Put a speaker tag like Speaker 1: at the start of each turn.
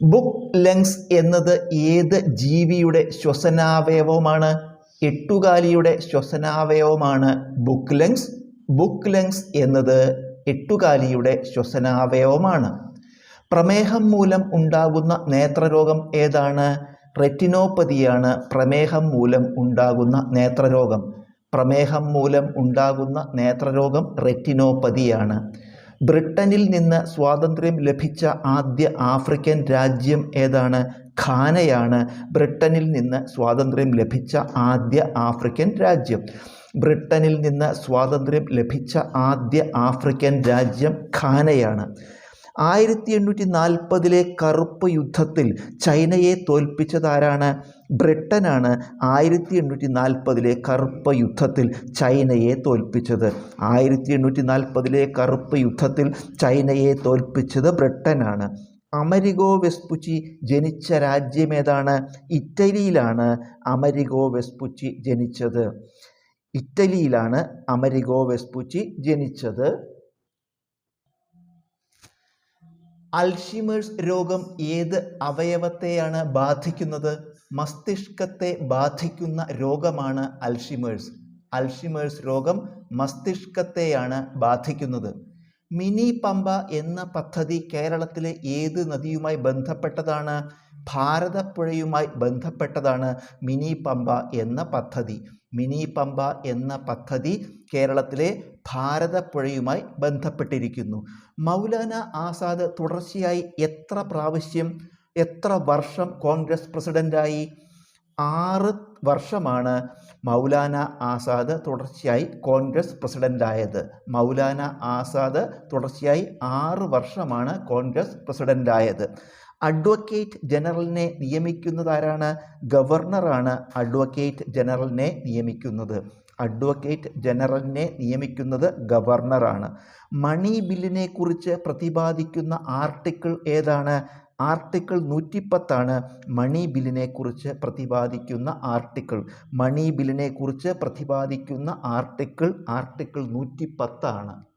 Speaker 1: Book lungs എന്നത് ഏത് ജീവിയുടെ ശ്വസനാവയവമാണ് എട്ടുകാലിയുടെ ശ്വസനാവയവമാണ് ബുക്ക് ലങ്സ് ബുക്ക് ലങ്സ് എന്നത് എട്ടുകാലിയുടെ ശ്വസനാവയവമാണ് പ്രമേഹം മൂലം ഉണ്ടാകുന്ന നേത്രരോഗം ഏതാണ്? റെറ്റിനോപ്പതിയാണ് പ്രമേഹം മൂലം ഉണ്ടാകുന്ന നേത്രരോഗം. പ്രമേഹം മൂലം ഉണ്ടാകുന്ന നേത്രരോഗം റെറ്റിനോപ്പതിയാണ്. ബ്രിട്ടനിൽ നിന്ന് സ്വാതന്ത്ര്യം ലഭിച്ച ആദ്യ ആഫ്രിക്കൻ രാജ്യം ഏതാണ്? ഖാനയാണ്. ബ്രിട്ടനിൽ നിന്ന് സ്വാതന്ത്ര്യം ലഭിച്ച ആദ്യ ആഫ്രിക്കൻ രാജ്യം. ബ്രിട്ടനിൽ നിന്ന് സ്വാതന്ത്ര്യം ലഭിച്ച ആദ്യ ആഫ്രിക്കൻ രാജ്യം ഖാനയാണ്. ആയിരത്തി എണ്ണൂറ്റി നാൽപ്പതിലെ കറുപ്പ് യുദ്ധത്തിൽ ചൈനയെ തോൽപ്പിച്ചതാരാണ്? ബ്രിട്ടനാണ് ആയിരത്തി എണ്ണൂറ്റി നാൽപ്പതിലെ കറുപ്പ് യുദ്ധത്തിൽ ചൈനയെ തോൽപ്പിച്ചത്. ആയിരത്തി എണ്ണൂറ്റി നാൽപ്പതിലെ കറുപ്പ് യുദ്ധത്തിൽ ചൈനയെ തോൽപ്പിച്ചത് ബ്രിട്ടനാണ്. അമരിഗോ വെസ്പുച്ചി ജനിച്ച രാജ്യമേതാണ് ഇറ്റലിയിലാണ് അമരിഗോ വെസ്പുച്ചി ജനിച്ചത്. ഇറ്റലിയിലാണ് അമരിഗോ വെസ്പുച്ചി ജനിച്ചത്. അൽഷിമേഴ്സ് രോഗം ഏത് അവയവത്തെയാണ് ബാധിക്കുന്നത്? മസ്തിഷ്കത്തെ ബാധിക്കുന്ന രോഗമാണ് അൽഷിമേഴ്സ്. അൽഷിമേഴ്സ് രോഗം മസ്തിഷ്കത്തെയാണ് ബാധിക്കുന്നത്. മിനി പമ്പ എന്ന പദ്ധതി കേരളത്തിലെ ഏത് നദിയുമായി ബന്ധപ്പെട്ടതാണ്? ഭാരതപ്പുഴയുമായി ബന്ധപ്പെട്ടതാണ് മിനി പമ്പ എന്ന പദ്ധതി. മിനി പമ്പ എന്ന പദ്ധതി കേരളത്തിലെ ഭാരതപ്പുഴയുമായി ബന്ധപ്പെട്ടിരിക്കുന്നു. മൗലാന ആസാദ് തുടർച്ചയായി എത്ര പ്രാവശ്യം എത്ര വർഷം കോൺഗ്രസ് പ്രസിഡന്റായി ആറ് വർഷമാണ് മൗലാന ആസാദ് തുടർച്ചയായി കോൺഗ്രസ് പ്രസിഡന്റായത് മൗലാന ആസാദ് തുടർച്ചയായി ആറ് വർഷമാണ് കോൺഗ്രസ് പ്രസിഡന്റായത് അഡ്വക്കേറ്റ് ജനറലിനെ നിയമിക്കുന്നതാരാണ്? ഗവർണറാണ് അഡ്വക്കേറ്റ് ജനറലിനെ നിയമിക്കുന്നത്. അഡ്വക്കേറ്റ് ജനറലിനെ നിയമിക്കുന്നത് ഗവർണറാണ്. മണി ബില്ലിനെ കുറിച്ച് പ്രതിപാദിക്കുന്ന ആർട്ടിക്കിൾ ഏതാണ്? ആർട്ടിക്കിൾ നൂറ്റിപ്പത്താണ് മണി ബില്ലിനെ കുറിച്ച് പ്രതിപാദിക്കുന്ന ആർട്ടിക്കിൾ. മണി ബില്ലിനെ കുറിച്ച് പ്രതിപാദിക്കുന്ന ആർട്ടിക്കിൾ ആർട്ടിക്കിൾ നൂറ്റിപ്പത്താണ്.